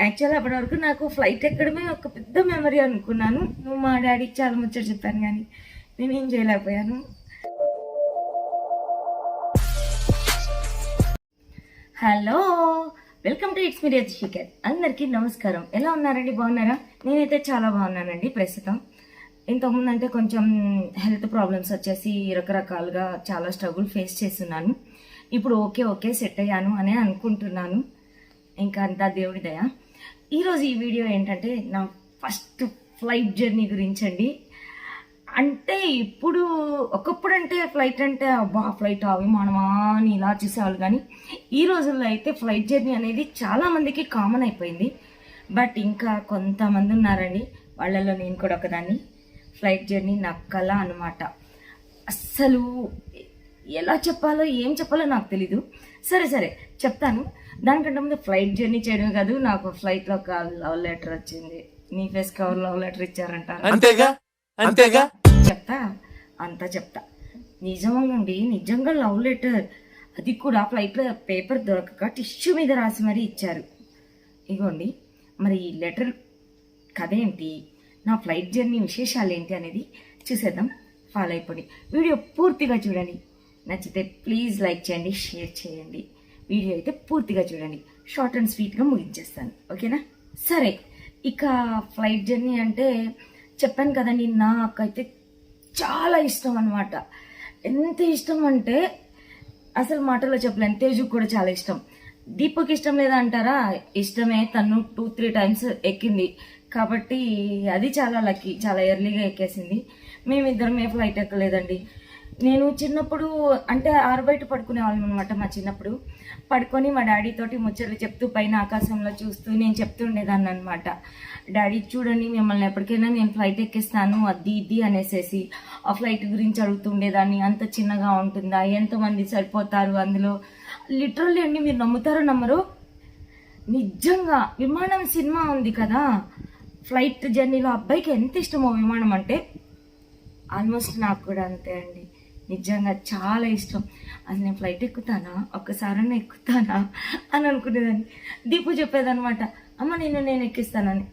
Actual అప్పటి వరకు నాకు ఫ్లైట్ ఎక్కడమే ఒక పెద్ద మెమరీ అనుకున్నాను. నువ్వు మా డాడీకి చాలా ముచ్చట చెప్పాను కానీ నేనేం చేయలేకపోయాను. Hello welcome to it's media Shikhar అందరికీ నమస్కారం. ఎలా ఉన్నారండి? బాగున్నారా? నేనైతే చాలా బాగున్నానండి ప్రస్తుతం. ఇంతకుముందు అంటే కొంచెం హెల్త్ ప్రాబ్లమ్స్ వచ్చేసి రకరకాలుగా చాలా స్ట్రగుల్ ఫేస్ చేస్తున్నాను. ఇప్పుడు ఓకే ఓకే సెట్ అయ్యాను అని అనుకుంటున్నాను. ఇంకా అంతా దేవుడి దయ. ఈరోజు ఈ వీడియో ఏంటంటే నా ఫస్ట్ ఫ్లైట్ జర్నీ గురించి అండి అంటే ఇప్పుడు ఒకప్పుడు అంటే ఫ్లైట్ అంటే అబ్బా ఫ్లైట్ విమానమా అని ఇలా చూసేవాళ్ళు కానీ ఈ రోజుల్లో అయితే ఫ్లైట్ జర్నీ అనేది చాలామందికి కామన్ అయిపోయింది. బట్ ఇంకా కొంతమంది ఉన్నారండి. వాళ్ళల్లో నేను కూడా ఒకదాన్ని. ఫ్లైట్ జర్నీ నా కళ అనమాట అస్సలు ఎలా చెప్పాలో ఏం చెప్పాలో నాకు తెలీదు. సరే సరే చెప్తాను. దానికంటే ముందు ఫ్లైట్ జర్నీ చేయడం కాదు నాకు ఫ్లైట్లో ఒక లవ్ లెటర్ వచ్చింది. నీ ఫేస్ కవర్ లవ్ లెటర్ ఇచ్చారంటారు? అంతేగా? అంతేగా? చెప్తా? అంతా చెప్తా. నిజంగాండి నిజంగా లవ్ లెటర్ అది కూడా ఫ్లైట్లో పేపర్ దొరకక టిష్యూ మీద రాసి మరీ ఇచ్చారు. ఇగోండి మరి ఈ లెటర్ కథ ఏంటి? నా ఫ్లైట్ జర్నీ విశేషాలు ఏంటి అనేది చూసేద్దాం. ఫాలో అయిపోండి. వీడియో పూర్తిగా చూడండి. నచ్చితే ప్లీజ్ లైక్ చేయండి షేర్ చేయండి. వీడియో అయితే పూర్తిగా చూడండి. షార్ట్ అండ్ స్వీట్గా ముగించేస్తాను. ఓకేనా? సరే. ఇక ఫ్లైట్ జర్నీ అంటే చెప్పాను కదండి నాకైతే చాలా ఇష్టం అనమాట ఎంత ఇష్టం అంటే అసలు మాటలో చెప్పలేను. తేజుకు కూడా చాలా ఇష్టం. దీపక్ ఇష్టం లేదా అంటారా? ఇష్టమే. తను టూ త్రీ టైమ్స్ ఎక్కింది. కాబట్టి అది చాలా లక్కీ చాలా ఎర్లీగా ఎక్కేసింది. మేమిద్దరం ఏ ఫ్లైట్ ఎక్కలేదండి. నేను చిన్నప్పుడు అంటే ఆరుబయట పడుకునే వాళ్ళం అనమాట మా చిన్నప్పుడు. పడుకొని మా డాడీ తోటి ముచ్చట్లు చెప్తూ పైన ఆకాశంలో చూస్తూ నేను చెప్తుండేదాన్ని అనమాట డాడీ చూడండి మిమ్మల్ని ఎప్పటికైనా నేను ఫ్లైట్ ఎక్కిస్తాను అది ఇది అనేసేసి ఆ ఫ్లైట్ గురించి అడుగుతుండేదాన్ని. అంత చిన్నగా ఉంటుందా? ఎంతమంది సరిపోతారు అందులో? లిటరల్లీ అండి మీరు నమ్ముతారో నమ్మరు? నిజంగా విమానం సినిమా ఉంది కదా? ఫ్లైట్ జర్నీలో అబ్బాయికి ఎంత ఇష్టమో విమానం అంటే ఆల్మోస్ట్ నాకు కూడా అంతే అండి. నిజంగా చాలా ఇష్టం. అది నేను ఫ్లైట్ ఎక్కుతానా? ఒక్కసారైనా ఎక్కుతానా? అని అనుకునేదాన్ని. దీపు చెప్పేదనమాట అమ్మ నేను నేను ఎక్కిస్తానని.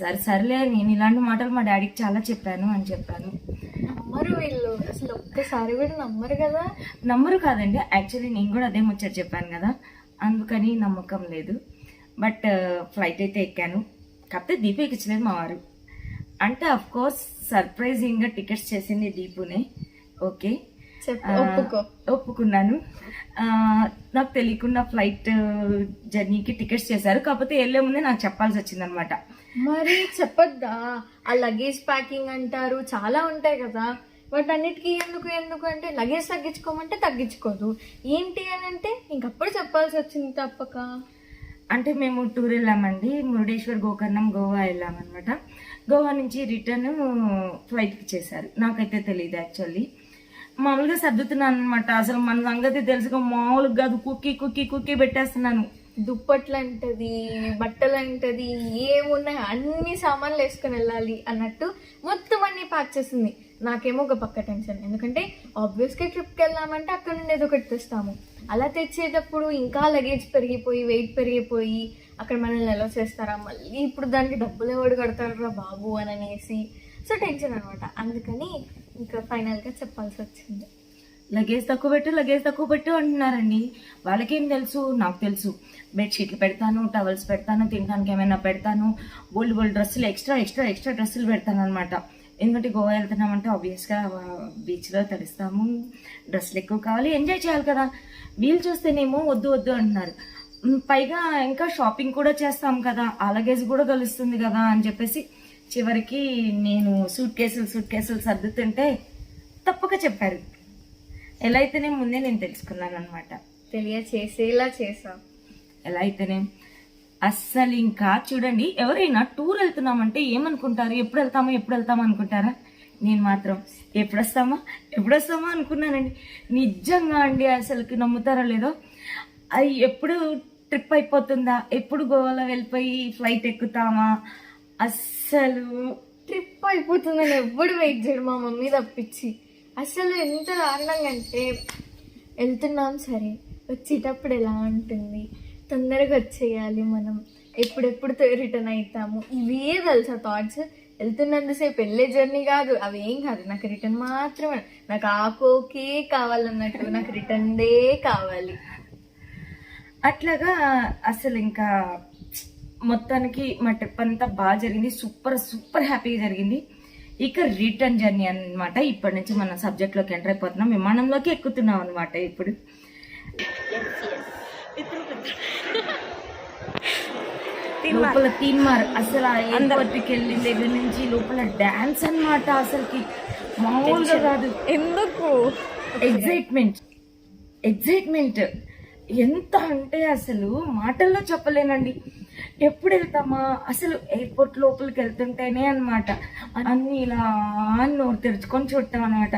సరే సర్లే నేను ఇలాంటి మాటలు మా డాడీకి చాలా చెప్పాను అని చెప్పాను. నమ్మరు వీళ్ళు. అసలు ఒక్కసారి కూడా నమ్మరు కదా. నమ్మరు కాదండి. యాక్చువల్లీ నేను కూడా అదే ముచ్చట చెప్పాను కదా. అందుకని నమ్మకం లేదు. బట్ ఫ్లైట్ అయితే ఎక్కాను. కాకపోతే దీపు ఎక్కించలేదు మా వారు. అంటే అఫ్ కోర్స్ సర్ప్రైజింగ్గా టికెట్స్ చేసింది దీపునే. ఓకే. ఒప్పుకో. ఒప్పుకున్నాను. నాకు తెలియకుండా ఫ్లైట్ జర్నీకి టికెట్స్ చేశారు. కాకపోతే వెళ్ళే ముందే నాకు చెప్పాల్సి వచ్చిందనమాట. మరి చెప్పొద్దా? ఆ లగేజ్ ప్యాకింగ్ అంటారు చాలా ఉంటాయి కదా. వాటన్నిటికీ ఎందుకు ఎందుకు అంటే లగేజ్ తగ్గించుకోమంటే తగ్గించుకోదు. ఏంటి అని అంటే ఇంకప్పుడు చెప్పాల్సి వచ్చింది తప్పక. అంటే మేము టూర్ వెళ్ళామండి. మురుడేశ్వర్ గోకర్ణం గోవా వెళ్ళామన్నమాట గోవా నుంచి రిటర్న్ ఫ్లైట్కి చేశారు. నాకైతే తెలియదు యాక్చువల్లీ మామూలుగా సర్దుతున్నాను అనమాట అసలు మన సంగతి తెలుసుగా మామూలుగా కాదు కుక్కి కుక్కి కుక్కి పెట్టేస్తున్నాను. దుప్పట్లంటది బట్టలంటది ఏమున్నాయి అన్ని సామాన్లు వేసుకొని వెళ్ళాలి అన్నట్టు మొత్తం అన్ని ప్యాక్ చేసింది. నాకేమో ఒక పక్క టెన్షన్. ఎందుకంటే ఆబ్వియస్గా ట్రిప్కి వెళ్ళామంటే అక్కడ నుండి ఏదో ఒకటి తెస్తాము. అలా తెచ్చేటప్పుడు ఇంకా లగేజ్ పెరిగిపోయి వెయిట్ పెరిగిపోయి అక్కడ మనల్ని ఎలా చేస్తారా? మళ్ళీ ఇప్పుడు దానికి డబ్బులు ఎవడు కడతారా బాబు అని అనేసి. సో టెన్షన్ అనమాట అందుకని ఇంకా ఫైనల్గా చెప్పాల్సి వచ్చింది. లగేజ్ తక్కువ పెట్టు లగేజ్ తక్కువ పెట్టు అంటున్నారండి. వాళ్ళకేం తెలుసు? నాకు తెలుసు. బెడ్షీట్లు పెడతాను టవల్స్ పెడతాను తినడానికి ఏమైనా పెడతాను. బోల్డ్ బోల్డ్ డ్రెస్సులు ఎక్స్ట్రా ఎక్స్ట్రా ఎక్స్ట్రా డ్రెస్సులు పెడతాను అనమాట ఎందుకంటే గోవా వెళ్తున్నామంటే ఆబ్వియస్గా బీచ్లో తడుస్తాము. డ్రెస్సులు ఎక్కువ కావాలి. ఎంజాయ్ చేయాలి కదా. వీళ్ళు చూస్తేనేమో వద్దు వద్దు అంటున్నారు. పైగా ఇంకా షాపింగ్ కూడా చేస్తాం కదా. ఆ లగేజ్ కూడా కలుస్తుంది కదా అని చెప్పేసి చివరికి నేను సూట్ కేసులు సూట్ కేసులు సర్దుతుంటే తప్పక చెప్పారు. ఎలా అయితేనే ముందే నేను తెలుసుకున్నాను అనమాట తెలియచేసేలా చేసాం ఎలా అయితేనే. అస్సలు ఇంకా చూడండి ఎవరైనా టూర్ వెళ్తున్నామంటే ఏమనుకుంటారు? ఎప్పుడు వెళ్తామో ఎప్పుడు వెళ్తామో అనుకుంటారా? నేను మాత్రం ఎప్పుడు వస్తామా ఎప్పుడు వస్తామా అనుకున్నానండి. నిజంగా అండి అసలుకి నమ్ముతారో లేదో? అది ఎప్పుడు ట్రిప్ అయిపోతుందా? ఎప్పుడు గోవాలో వెళ్ళిపోయి ఫ్లైట్ ఎక్కుతామా? అస్సలు ట్రిప్ అయిపోతుందని ఎవ్వడు వెయిట్ చేయడు మా మమ్మీ తప్పించి. అసలు ఎంత దారుణంగా అంటే వెళ్తున్నాం సరే వచ్చేటప్పుడు ఎలా ఉంటుంది? తొందరగా వచ్చేయాలి మనం. ఎప్పుడెప్పుడు రిటర్న్ అవుతాము ఇవే తెలుసా థాట్స్ వెళ్తున్నంతసేపు వెళ్ళే జర్నీ కాదు అవి ఏం కాదు. నాకు రిటర్న్ మాత్రమే. నాకు ఆ కోకే కావాలన్నట్టు నాకు రిటర్న్ డే కావాలి. అట్లాగా అసలు ఇంకా మొత్తానికి మా ట్రిప్ అంతా బాగా జరిగింది. సూపర్ సూపర్ హ్యాపీగా జరిగింది. ఇక రిటర్న్ జర్నీ అన్నమాట. ఇప్పటి నుంచి మనం సబ్జెక్ట్లోకి ఎంటర్ అయిపోతున్నాం. విమానంలోకి ఎక్కుతున్నాం అనమాట ఇప్పుడు. లోపల తీన్మార్ అసలు ఎయిర్పోర్ట్కి వెళ్ళిన దగ్గర నుంచి లోపల డాన్స్ అన్నమాట అసలుకి. మామూలుగా కాదు. ఎందుకు? ఎగ్జైట్మెంట్ ఎగ్జైట్మెంట్ ఎంత అంటే అసలు మాటల్లో చెప్పలేనండి. ఎప్పుడు వెళ్తామా? అసలు ఎయిర్పోర్ట్ లోపలికి వెళ్తుంటేనే అనమాట అన్ని ఇలా నోరు తెరుచుకొని చుట్టాం అనమాట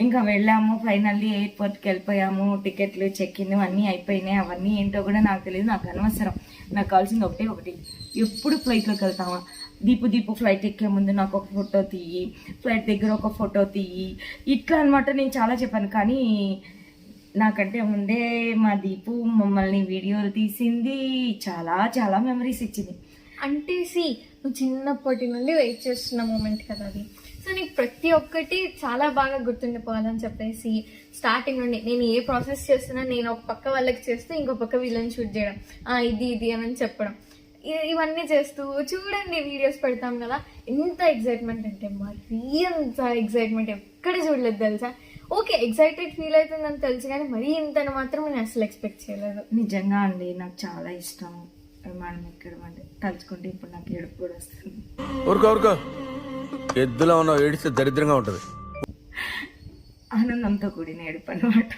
ఇంకా వెళ్ళాము ఫైనల్లీ ఎయిర్పోర్ట్కి వెళ్ళిపోయాము. టికెట్లు చెక్ ఇన్ అన్నీ అయిపోయినాయి. అవన్నీ ఏంటో కూడా నాకు తెలియదు. నాకు అనవసరం. నాకు కావాల్సింది ఒకటే ఒకటి. ఎప్పుడు ఫ్లైట్లోకి వెళ్తామా? దీపు దీపు ఫ్లైట్ ఎక్కే ముందు నాకు ఒక ఫోటో తీయి. ఫ్లైట్ దగ్గర ఒక ఫోటో తీయి. ఇట్లా అనమాట నేను చాలా చెప్పాను. కానీ నాకంటే ముందే మా దీపు మమ్మల్ని వీడియోలు తీసింది. చాలా చాలా మెమరీస్ ఇచ్చింది. అంటే సి నువ్వు చిన్నప్పటి నుండి వెయిట్ చేస్తున్న మూమెంట్ కదా అది. సో నీకు ప్రతి ఒక్కటి చాలా బాగా గుర్తుండిపోవాలని చెప్పేసి స్టార్టింగ్ నుండి నేను ఏ ప్రాసెస్ చేస్తున్నా నేను ఒక పక్క వాళ్ళకి చేస్తూ ఇంకో పక్క వీళ్ళని షూట్ చేయడం. ఆ, ఇది ఇది అని చెప్పడం. ఇ- ఇవన్నీ చేస్తూ చూడండి వీడియోస్ పెడతాం కదా. ఎంత ఎగ్జైట్మెంట్ అంటే మరి అంత ఎగ్జైట్మెంట్ ఎక్కడ చూడలేదు తెలుసా? ఓకే ఎగ్జైటెడ్ ఫీల్ అవుతుందని తెలుసు కానీ మరీ ఇంతని మాత్రం నేను అసలు ఎక్స్పెక్ట్ చేయలేదు. నిజంగా అండి నాకు చాలా ఇష్టం విమానం ఎక్కడం అంటే తలుచుకుంటే ఇప్పుడు నాకు ఏడుపు కూడా వస్తుంది. ఊరుకో ఊరుకో. ఎద్దులో ఉన్నావు ఏడిస్తే దరిద్రంగా ఉంటుంది. ఆనందంతో కూడిన ఏడుపు అనమాట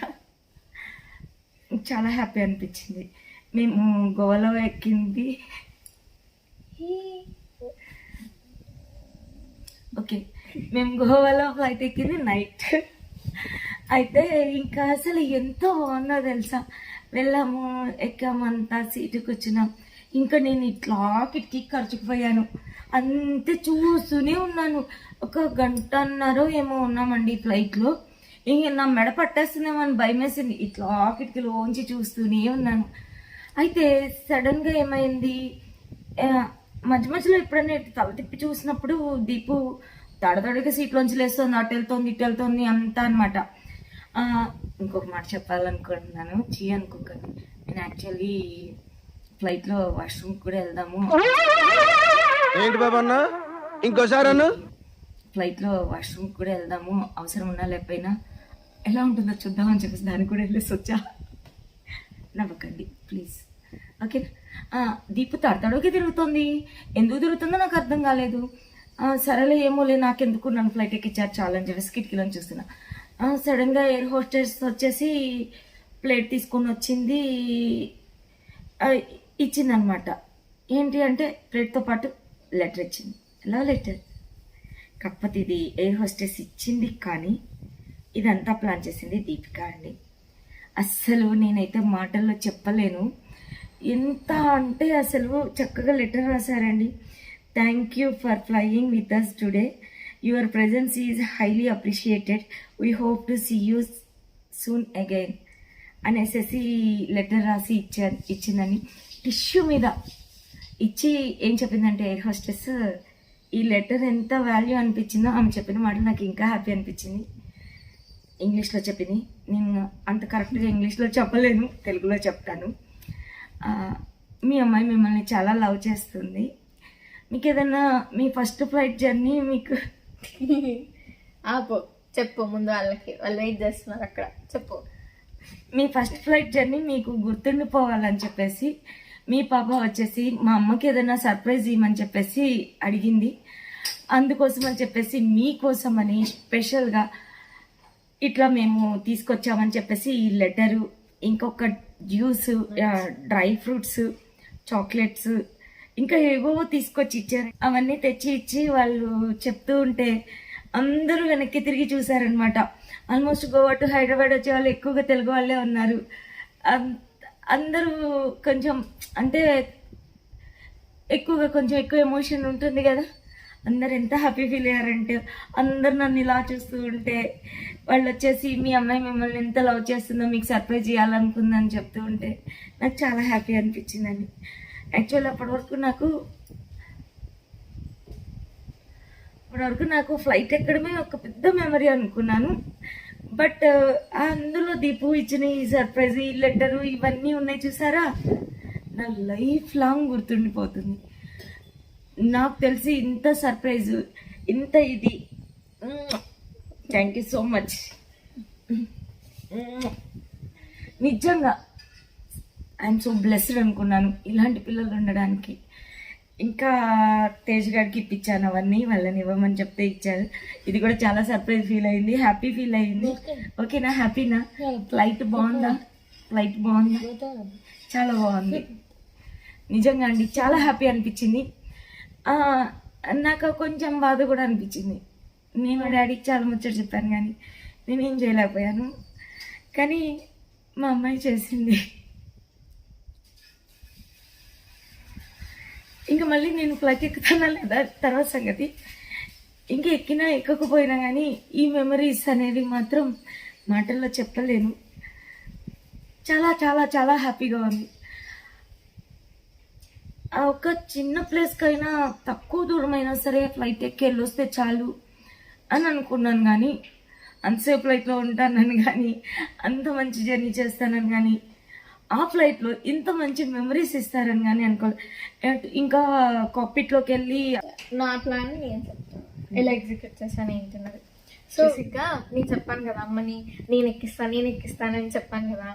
చాలా హ్యాపీ అనిపించింది. మేము గోవాలో ఎక్కింది. ఓకే మేము గోవాలో ఫ్లైట్ ఎక్కింది నైట్ అయితే ఇంకా అసలు ఎంతో బాగుందో తెలుసా? వెళ్ళాము ఎక్కామంతా సీటు కూర్చున్నాం. ఇంకా నేను ఇట్లా కిటికీ ఖర్చుకుపోయాను అంతే చూస్తూనే ఉన్నాను. ఒక గంటన్నర ఏమో ఉన్నామండి ఫ్లైట్లో. ఇంక నా మెడ పట్టేస్తుందేమో అని భయం వేసింది ఇట్లా కిటికీలోంచి చూస్తూనే ఉన్నాను. అయితే సడన్గా ఏమైంది? మధ్య మధ్యలో ఎప్పుడైనా తల తిప్పి చూసినప్పుడు దీపు తడతడిగా సీట్లోంచి లేస్తుంది అటు వెళ్తుంది ఇటు వెళ్తుంది అంతా అనమాట ఇంకొక మాట చెప్పాలనుకుంటున్నాను. చీ అనుకోకండి నేను యాక్చువల్లీ ఫ్లైట్లో వాష్రూమ్ కూడా వెళ్దాము. ఏంటి బాబా అన్న? ఇంకోసారి అన్న? ఫ్లైట్లో వాష్రూమ్ కూడా వెళ్దాము. అవసరం ఉన్నా లేకపోయినా ఎలా ఉంటుందో చూద్దామని చెప్పేసి దానికి కూడా వెళ్ళేసి వచ్చా. నవ్వకండి ప్లీజ్. ఓకే దీపు తడతడోకి తిరుగుతుంది. ఎందుకు తిరుగుతుందో నాకు అర్థం కాలేదు. సరేలే ఏమోలే నాకెందుకు నన్ను ఫ్లైట్ ఎక్కిచ్చారు చాలా అని చెప్పేసి కిటికీలో చూస్తున్నా. సడన్గా ఎయిర్ హోస్టెస్ వచ్చేసి ప్లేట్ తీసుకొని వచ్చింది. ఇచ్చింది అనమాట ఏంటి అంటే ప్లేట్తో పాటు లెటర్ ఇచ్చింది. ఎలా లెటర్ కాకపోతే ఇది ఎయిర్ హోస్టెస్ ఇచ్చింది కానీ ఇదంతా ప్లాన్ చేసింది దీపిక అండి. అస్సలు నేనైతే మాటల్లో చెప్పలేను. ఎంత అంటే అసలు చక్కగా లెటర్ రాశారండి. Thank you for flying with us today your presence is highly appreciated we hope to see you soon again అనేసి లెటర్ రాసి ఇచ్చారు ఇచ్చిందని. టిష్యూ మీద ఇచ్చి ఏం చెప్పిందంటే ఎయిర్ హోస్టెస్ ఈ లెటర్ ఎంత వాల్యూ అనిపించిందో ఆమె చెప్పిన మాట నాకు ఇంకా హ్యాపీ అనిపించింది. ఇంగ్లీష్లో చెప్పింది. నేను అంత కరెక్ట్గా ఇంగ్లీష్లో చెప్పలేను తెలుగులో చెప్తాను. మీ అమ్మాయి మిమ్మల్ని చాలా లవ్ చేస్తుంది. మీకు ఏదైనా మీ ఫస్ట్ ఫ్లైట్ జర్నీ మీకు ఆపో చెప్పు ముందు వాళ్ళకి వాళ్ళు వెయిట్ చేస్తున్నారు అక్కడ. చెప్పు. మీ ఫస్ట్ ఫ్లైట్ జర్నీ మీకు గుర్తుండిపోవాలని చెప్పేసి మీ పాప వచ్చేసి మా అమ్మకి ఏదైనా సర్ప్రైజ్ ఇవ్వమని చెప్పేసి అడిగింది. అందుకోసం అని చెప్పేసి మీకోసం అని స్పెషల్గా ఇట్లా మేము తీసుకొచ్చామని చెప్పేసి ఈ లెటరు ఇంకొక జ్యూస్ డ్రై ఫ్రూట్స్ చాక్లెట్స్ ఇంకా ఏవో తీసుకొచ్చి ఇచ్చారు. అవన్నీ తెచ్చి ఇచ్చి వాళ్ళు చెప్తూ ఉంటే అందరూ వెనక్కి తిరిగి చూసారనమాట ఆల్మోస్ట్ గోవా టు హైదరాబాద్ వచ్చే వాళ్ళు ఎక్కువగా తెలుగు వాళ్ళే ఉన్నారు. అం- అందరూ కొంచెం అంటే ఎక్కువగా కొంచెం ఎక్కువ ఎమోషన్ ఉంటుంది కదా. అందరు ఎంత హ్యాపీ ఫీల్ అయ్యారంటే అందరు నన్ను ఇలా చూస్తూ ఉంటే వాళ్ళు వచ్చేసి మీ అమ్మాయి మిమ్మల్ని ఎంత లవ్ చేస్తుందో మీకు సర్ప్రైజ్ చేయాలనుకుందని చెప్తూ ఉంటే నాకు చాలా హ్యాపీ అనిపించిందండి. యాక్చువల్ అప్పటి వరకు నాకు ఇప్పటి వరకు నాకు ఫ్లైట్ ఎక్కడమే ఒక పెద్ద మెమరీ అనుకున్నాను. బట్ అందులో దీపు ఇచ్చిన ఈ సర్ప్రైజ్ ఈ లెటరు ఇవన్నీ ఉన్నాయి చూసారా? నా లైఫ్ లాంగ్ గుర్తుండిపోతుంది. నాకు తెలిసి ఇంత సర్ప్రైజ్ ఇంత ఇది. థ్యాంక్ యూ సో మచ్ నిజంగా ఐఎమ్ సో బ్లెస్డ్ అనుకున్నాను. ఇలాంటి పిల్లలు ఉండడానికి. ఇంకా తేజ్ గారికి ఇప్పించాను అవన్నీ వాళ్ళని ఇవ్వమని చెప్తే ఇచ్చారు. ఇది కూడా చాలా సర్ప్రైజ్ ఫీల్ అయింది. హ్యాపీ ఫీల్ అయింది. ఓకేనా హ్యాపీనా ఫ్లైట్ బాగుందా? ఫ్లైట్ బాగుందా? చాలా బాగుంది. నిజంగా అండి చాలా హ్యాపీ అనిపించింది. నాకు కొంచెం బాధ కూడా అనిపించింది. నేను డాడీకి చాలా ముచ్చట చెప్పాను కానీ నేనేం చేయలేకపోయాను. కానీ మా అమ్మాయి చేసింది. ఇంకా మళ్ళీ నేను ఫ్లైట్ ఎక్కుతానా లేదా? తర్వాత సంగతి. ఇంకా ఎక్కినా ఎక్కకపోయినా కానీ ఈ మెమరీస్ అనేది మాత్రం మాటల్లో చెప్పలేను. చాలా చాలా చాలా హ్యాపీగా ఉంది. ఆ ఒక చిన్న ప్లేస్కైనా తక్కువ దూరమైనా సరే ఫ్లైట్ ఎక్కి వెళ్ళొస్తే చాలు అని అనుకున్నాను కానీ అంతసేపు ఫ్లైట్లో ఉంటానని కానీ అంత మంచి జర్నీ చేస్తానని కానీ ఆ ఫ్లైట్లో ఇంత మంచి మెమరీస్ ఇస్తారని కానీ అనుకోలేదు ఇంకా కాక్పిట్లోకి వెళ్ళి నా ప్లాన్ నేను చెప్తాను. ఎలా ఎగ్జిక్యూట్ చేశాను ఏంటన్నది. సో ఇంకా నేను చెప్పాను కదా అమ్మని నేను ఎక్కిస్తాను నేను ఎక్కిస్తానని చెప్పాను కదా.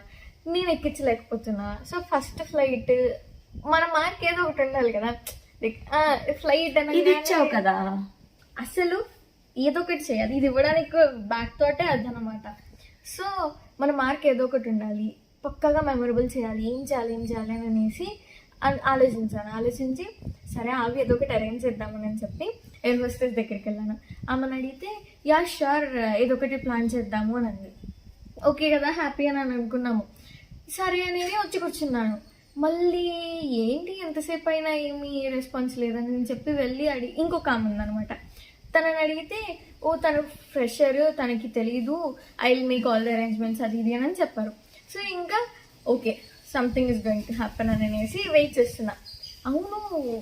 నేను ఎక్కించలేకపోతున్నా. సో ఫస్ట్ ఫ్లైట్ మన మార్క్ ఏదో ఒకటి ఉండాలి కదా. ఫ్లైట్ ఇది ఇచ్చావు కదా. అసలు ఏదో ఒకటి చేయాలి. ఇది ఇవ్వడానికి బ్యాక్ తోటే అదనమాట సో మన మార్క్ ఏదో ఒకటి ఉండాలి. పక్కగా మెమొరబుల్ చేయాలి ఏం చేయాలి ఏం చేయాలి అని అనేసి ఆలోచించాను. ఆలోచించి సరే అవి ఏదో ఒకటి అరేంజ్ చేద్దామని అని చెప్పి ఎయిర్ హోస్టెస్ దగ్గరికి వెళ్ళాను. ఆమెను అడిగితే యా షూర్ ఏదో ఒకటి ప్లాన్ చేద్దాము అని అంది. ఓకే కదా హ్యాపీ అని అనుకున్నాము. సరే అనేది వచ్చి కూర్చున్నాను. మళ్ళీ ఏంటి ఎంతసేపు అయినా ఏమి రెస్పాన్స్ లేదని నేను చెప్పి వెళ్ళి అడిగి ఇంకొక ఆమె ఉందనమాట తనని అడిగితే ఓ తను ఫ్రెషర్ తనకి తెలీదు I will make all the arrangements అది ఇది అని చెప్పారు. సో ఇంకా okay something is going to happen అని అనేసి వెయిట్ చేస్తున్నా. అవును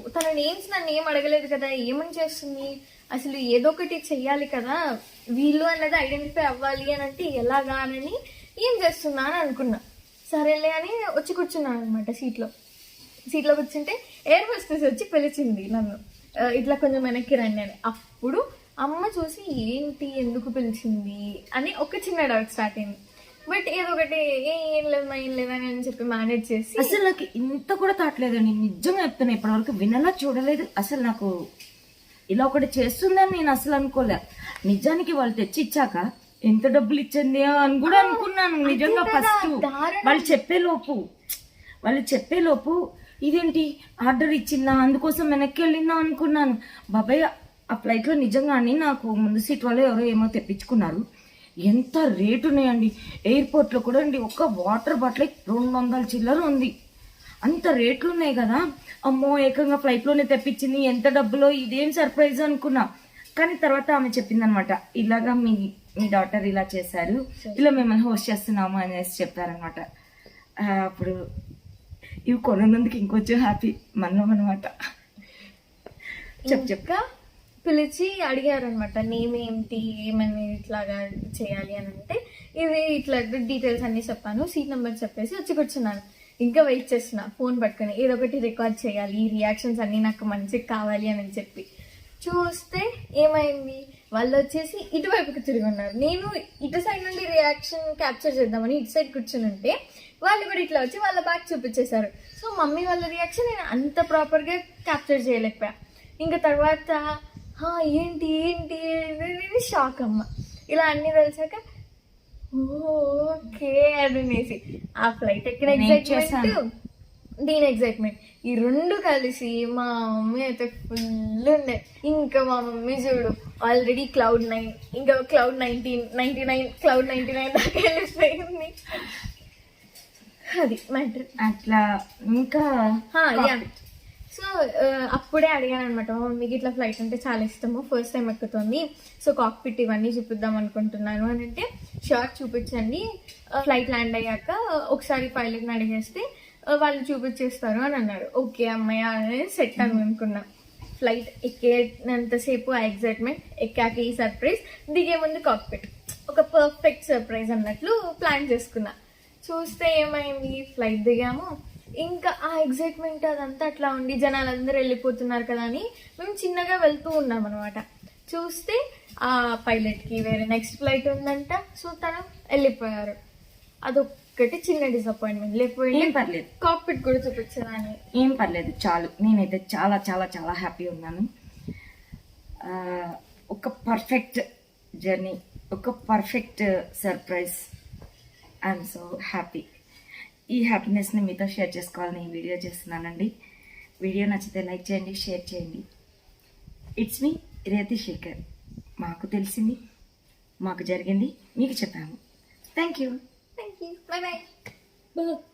తన నేమ్స్ నన్ను ఏం అడగలేదు కదా ఏమని చేస్తుంది? అసలు ఏదో ఒకటి చెయ్యాలి కదా వీళ్ళు అన్నది ఐడెంటిఫై అవ్వాలి అని అంటే ఎలాగా అని ఏం చేస్తున్నా అని అనుకున్నా. సరేలే అని వచ్చి కూర్చున్నాను అనమాట సీట్లో సీట్లో కూర్చుంటే ఎయిర్ హోస్టెస్ వచ్చి పిలిచింది నన్ను. ఇట్లా కొంచెం వెనక్కి రండి అని. అప్పుడు అమ్మ చూసి ఏంటి ఎందుకు పిలిచింది? అని ఒక చిన్న డౌట్ స్టార్ట్ అయింది. బట్ ఏదో ఒకటి "ఏ, లేదు ఏం లేదని అని చెప్పి మేనేజ్ చేసి అసలు నాకు ఇంత కూడా తాట్లేదండి నిజంగా చెప్తున్నా ఇప్పటివరకు వినలా చూడలేదు. అసలు నాకు ఇలా ఒకటి చేస్తుందని నేను అసలు అనుకోలే. నిజానికి వాళ్ళు తెచ్చి ఇచ్చాక ఎంత డబ్బులు ఇచ్చింది అని కూడా అనుకున్నాను నిజంగా ఫస్ట్. వాళ్ళు చెప్పే లోపు వాళ్ళు చెప్పే లోపు ఇదేంటి ఆర్డర్ ఇచ్చిందా అందుకోసం వెనక్కి వెళ్ళిందా అనుకున్నాను. బాబాయ్ ఆ ఫ్లైట్లో నిజంగా అని నాకు ముందు సీట్ వాళ్ళు ఎవరో ఏమో తెప్పించుకున్నారు. ఎంత రేటు ఉన్నాయండి? ఎయిర్పోర్ట్లో కూడా అండి ఒక్క వాటర్ బాటిల్ రెండు వందల చిల్లర ఉంది. అంత రేట్లు ఉన్నాయి కదా? అమ్మో ఏకంగా ఫ్లైట్లోనే తెప్పించింది. ఎంత డబ్బులో? ఇదేం సర్ప్రైజ్ అనుకున్నా. కానీ తర్వాత ఆమె చెప్పింది అనమాట ఇలాగా మీ మీ డాటర్ ఇలా చేశారు. ఇలా మిమ్మల్ని హోస్ట్ చేస్తున్నాము అనేసి చెప్పారనమాట అప్పుడు ఇవి కొన్నందుకు ఇంకొంచెం హ్యాపీ మనం అనమాట. చెప్పు చెప్పు. ఇంకా పిలిచి అడిగారనమాట నేమ్ ఏంటి? ఏమని ఇట్లాగా చేయాలి అని అంటే ఇది ఇట్లా డీటెయిల్స్ అన్ని చెప్పాను సీట్ నెంబర్ చెప్పేసి వచ్చి కూర్చున్నాను. ఇంకా వెయిట్ చేస్తున్నా ఫోన్ పట్టుకుని ఏదో ఒకటి రికార్డ్ చేయాలి ఈ రియాక్షన్స్ అన్నీ నాకు మంచిగా కావాలి అని చెప్పి. చూస్తే ఏమైంది? వాళ్ళు వచ్చేసి ఇటువైపుకి తిరిగి ఉన్నారు. నేను ఇటు సైడ్ నుండి రియాక్షన్ క్యాప్చర్ చేద్దామని ఇటు సైడ్ కూర్చుని ఉంటే వాళ్ళు కూడా ఇట్లా వచ్చి వాళ్ళ బ్యాక్ చూపించేశారు. సో మమ్మీ వాళ్ళ రియాక్షన్ నేను అంత ప్రాపర్గా క్యాప్చర్ చేయలేకపోయా. ఇంకా తర్వాత ఏంటి ఏంటి? అనేది షాక్ అమ్మ. ఇలా అన్ని తెలిసాక ఓకే అనేసి. ఆ ఫ్లైట్ ఎక్కిన నేను ఎగ్జైట్మెంట్ చేశాను. దీని ఎగ్జైట్మెంట్ ఈ రెండు కలిసి మా మమ్మీ అయితే ఫుల్ ఉండే. ఇంకా మా మమ్మీ చూడు ఆల్రెడీ క్లౌడ్ నైన్ ఇంకా cloud nineteen ninety nine cloud ninety nine దాకా వెళ్ళిపోయింది. అది మ్యాటర్. అట్లా ఇంకా సో అప్పుడే అడిగాను అనమాట మమ్మీకి ఇట్లా ఫ్లైట్ అంటే చాలా ఇష్టము ఫస్ట్ టైం ఎక్కుతుంది సో కాక్పిట్ ఇవన్నీ చూపిద్దాం అనుకుంటున్నాను అని అంటే షార్ట్ చూపించండి. ఫ్లైట్ ల్యాండ్ అయ్యాక ఒకసారి పైలట్ని అడిగేస్తే వాళ్ళు చూపించేస్తారు అని అన్నారు ఓకే అమ్మాయి అనేది సెట్ అని అనుకున్నా. ఫ్లైట్ ఎక్కేంతసేపు ఆ ఎగ్జైట్మెంట్ ఎక్కాక ఈ సర్ప్రైజ్ దిగే ముందు కాక్పిట్. ఒక పర్ఫెక్ట్ సర్ప్రైజ్ అన్నట్లు ప్లాన్ చేసుకున్నా. చూస్తే ఏమైంది ఫ్లైట్ దిగాము. ఇంకా ఆ ఎగ్జైట్మెంట్ అదంతా అట్లా ఉండి జనాలు అందరూ వెళ్ళిపోతున్నారు కదా అని మేము చిన్నగా వెళ్తూ ఉన్నాం అనమాట చూస్తే ఆ పైలట్కి వేరే నెక్స్ట్ ఫ్లైట్ ఉందంట. సో తను వెళ్ళిపోయారు. అదొక్కటి చిన్న డిసప్పాయింట్మెంట్ ఏం లేకపోతే పర్లేదు. కాక్పిట్ కూడా చూపించదాన్ని ఏం పర్లేదు. చాలు. నేనైతే చాలా చాలా చాలా హ్యాపీ ఉన్నాను. ఒక పర్ఫెక్ట్ జర్నీ ఒక perfect surprise I'm so happy ఈ హ్యాపీనెస్ని మీతో షేర్ చేసుకోవాలని ఈ వీడియో చేస్తున్నానండి. వీడియో నచ్చితే లైక్ చేయండి షేర్ చేయండి. ఇట్స్ మీ రేతి శేఖర్ మాకు తెలిసింది మాకు జరిగింది మీకు చెప్పాము. Thank you thank you bye bye bye